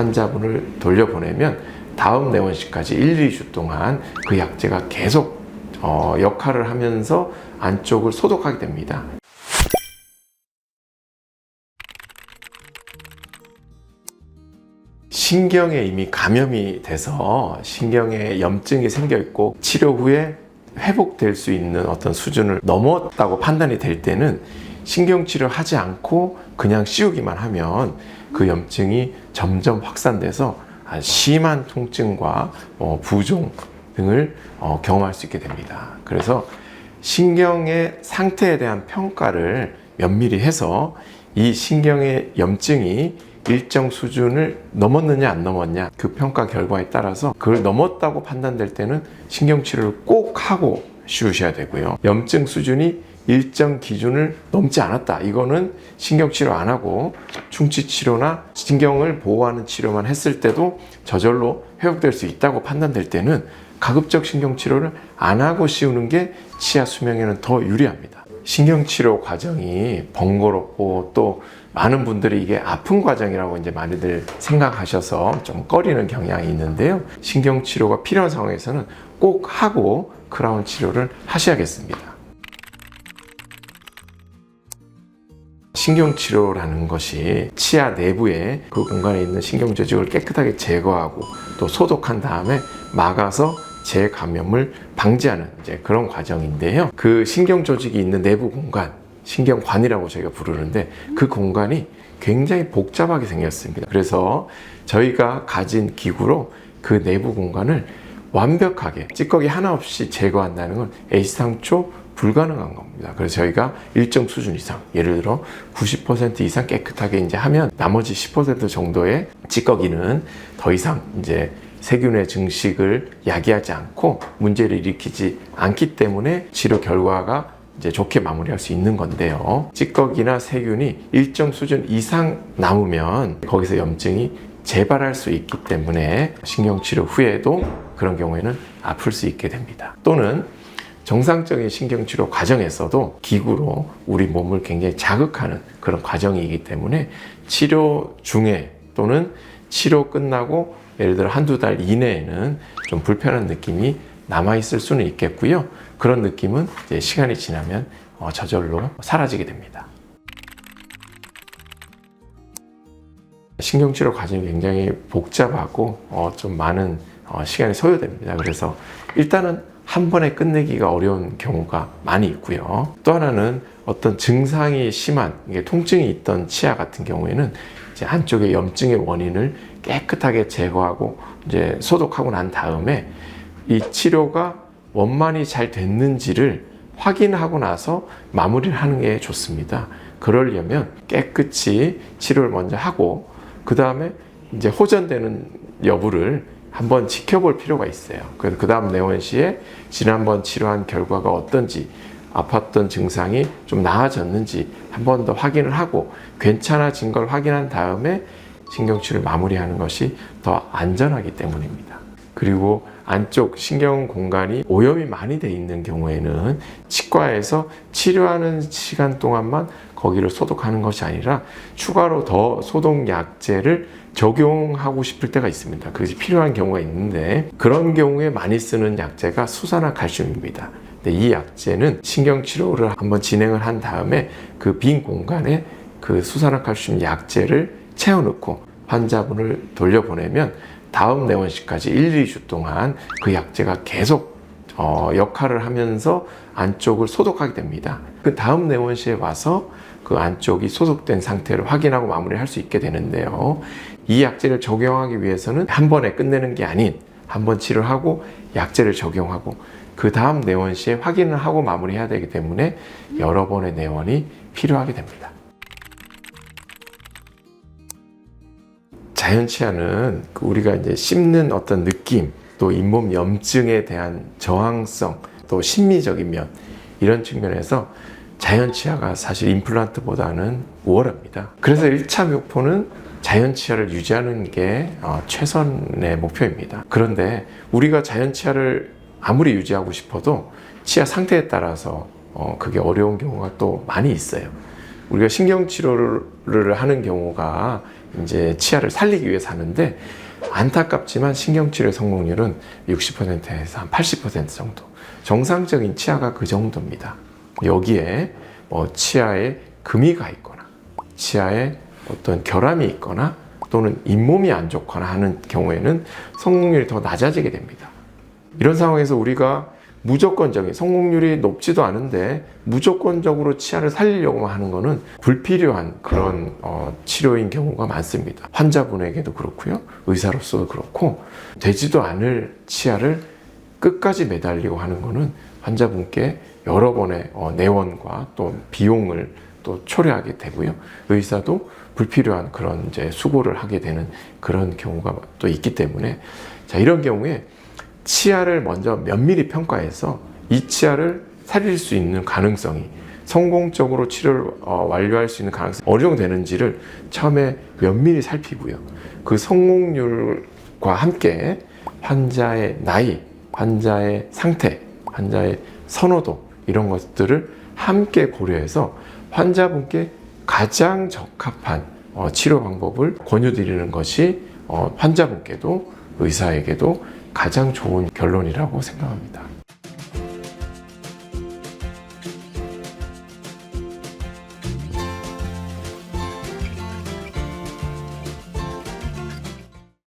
환자분을 돌려보내면 다음 내원시까지 1, 2주 동안 그 약제가 계속 어, 역할을 하면서 안쪽을 소독하게 됩니다. 신경에 이미 감염이 돼서 신경에 염증이 생겨 있고 치료 후에 회복될 수 있는 어떤 수준을 넘었다고 판단이 될 때는 신경 치료 하지 않고 그냥 씌우기만 하면 그 염증이 점점 확산돼서 심한 통증과 어, 부종 등을 어, 경험할 수 있게 됩니다. 그래서 신경의 상태에 대한 평가를 면밀히 해서 이 신경의 염증이 일정 수준을 넘었느냐 안 넘었냐 그 평가 결과에 따라서 그걸 넘었다고 판단될 때는 신경 치료를 꼭 하고 쉬우셔야 되고요. 염증 수준이 일정 기준을 넘지 않았다. 이거는 신경 치료 안 하고 충치 치료나 신경을 보호하는 치료만 했을 때도 저절로 회복될 수 있다고 판단될 때는 가급적 신경 치료를 안 하고 씌우는 게 치아 수명에는 더 유리합니다. 신경 치료 과정이 번거롭고 또 많은 분들이 이게 아픈 과정이라고 이제 많이들 생각하셔서 좀 꺼리는 경향이 있는데요. 신경 치료가 필요한 상황에서는 꼭 하고 크라운 치료를 하셔야겠습니다. 신경치료라는 것이 치아 내부에 그 공간에 있는 신경 조직을 깨끗하게 제거하고 또 소독한 다음에 막아서 재감염을 방지하는 이제 그런 과정인데요. 그 신경 조직이 있는 내부 공간, 신경관이라고 저희가 부르는데 그 공간이 굉장히 복잡하게 생겼습니다. 그래서 저희가 가진 기구로 그 내부 공간을 완벽하게 찌꺼기 하나 없이 제거한다는 건 A상초 불가능한 겁니다. 그래서 저희가 일정 수준 이상, 예를 들어 90% 이상 깨끗하게 이제 하면 나머지 10% 정도의 찌꺼기는 더 이상 이제 세균의 증식을 야기하지 않고 문제를 일으키지 않기 때문에 치료 결과가 이제 좋게 마무리할 수 있는 건데요. 찌꺼기나 세균이 일정 수준 이상 남으면 거기서 염증이 재발할 수 있기 때문에 신경치료 후에도 그런 경우에는 아플 수 있게 됩니다. 또는 정상적인 신경치료 과정에서도 기구로 우리 몸을 굉장히 자극하는 그런 과정이기 때문에 치료 중에 또는 치료 끝나고 예를 들어 한두 달 이내에는 좀 불편한 느낌이 남아있을 수는 있겠고요. 그런 느낌은 시간이 지나면 어, 저절로 사라지게 됩니다. 신경치료 과정이 굉장히 복잡하고 어, 좀 많은 어, 시간이 소요됩니다. 그래서 일단은 한 번에 끝내기가 어려운 경우가 많이 있고요. 또 하나는 어떤 증상이 심한 통증이 있던 치아 같은 경우에는 이제 한쪽의 염증의 원인을 깨끗하게 제거하고 이제 소독하고 난 다음에 이 치료가 원만히 잘 됐는지를 확인하고 나서 마무리를 하는 게 좋습니다. 그러려면 깨끗이 치료를 먼저 하고 그 다음에 이제 호전되는 여부를 한번 지켜볼 필요가 있어요. 그 다음 내원 시에 지난번 치료한 결과가 어떤지 아팠던 증상이 좀 나아졌는지 한 번 더 확인을 하고 괜찮아진 걸 확인한 다음에 신경치료를 마무리하는 것이 더 안전하기 때문입니다. 그리고 안쪽 신경 공간이 오염이 많이 돼 있는 경우에는 치과에서 치료하는 시간 동안만 거기를 소독하는 것이 아니라 추가로 더 소독 약제를 적용하고 싶을 때가 있습니다. 그것이 필요한 경우가 있는데 그런 경우에 많이 쓰는 약제가 수산화 칼슘입니다. 근데 이 약제는 신경 치료를 한번 진행을 한 다음에 그 빈 공간에 그 수산화 칼슘 약제를 채워 넣고 환자분을 돌려보내면 다음 내원시까지 1, 2주 동안 그 약제가 계속 어, 역할을 하면서 안쪽을 소독하게 됩니다. 그 다음 내원시에 와서 그 안쪽이 소독된 상태를 확인하고 마무리할 수 있게 되는데요. 이 약제를 적용하기 위해서는 한 번에 끝내는 게 아닌 한 번 치료하고 약제를 적용하고 그 다음 내원 시에 확인을 하고 마무리해야 되기 때문에 여러 번의 내원이 필요하게 됩니다. 자연 치아는 그 우리가 이제 씹는 어떤 느낌, 또 잇몸 염증에 대한 저항성, 또 심미적인 면 이런 측면에서 자연 치아가 사실 임플란트보다는 우월합니다. 그래서 1차 목표는 자연 치아를 유지하는 게 어, 최선의 목표입니다. 그런데 우리가 자연 치아를 아무리 유지하고 싶어도 치아 상태에 따라서 어, 그게 어려운 경우가 또 많이 있어요. 우리가 신경 치료를 하는 경우가 이제 치아를 살리기 위해서 하는데 안타깝지만 신경치료 성공률은 60%에서 한 80% 정도. 정상적인 치아가 그 정도입니다. 여기에 뭐 치아에 금이 가 있거나 치아에 어떤 결함이 있거나 또는 잇몸이 안 좋거나 하는 경우에는 성공률이 더 낮아지게 됩니다. 이런 상황에서 우리가 무조건적인 성공률이 높지도 않은데 무조건적으로 치아를 살리려고 하는 것은 불필요한 그런 어, 치료인 경우가 많습니다. 환자분에게도 그렇고요. 의사로서도 그렇고 되지도 않을 치아를 끝까지 매달리고 하는 것은 환자분께 여러 번의 어, 내원과 또 비용을 또 초래하게 되고요. 의사도 불필요한 그런 이제 수고를 하게 되는 그런 경우가 또 있기 때문에 자 이런 경우에 치아를 먼저 면밀히 평가해서 이 치아를 살릴 수 있는 가능성이 성공적으로 치료를 어, 완료할 수 있는 가능성이 어느 정도 되는지를 처음에 면밀히 살피고요. 그 성공률과 함께 환자의 나이, 환자의 상태, 환자의 선호도 이런 것들을 함께 고려해서 환자분께 가장 적합한 어, 치료 방법을 권유드리는 것이 어, 환자분께도 의사에게도 가장 좋은 결론이라고 생각합니다.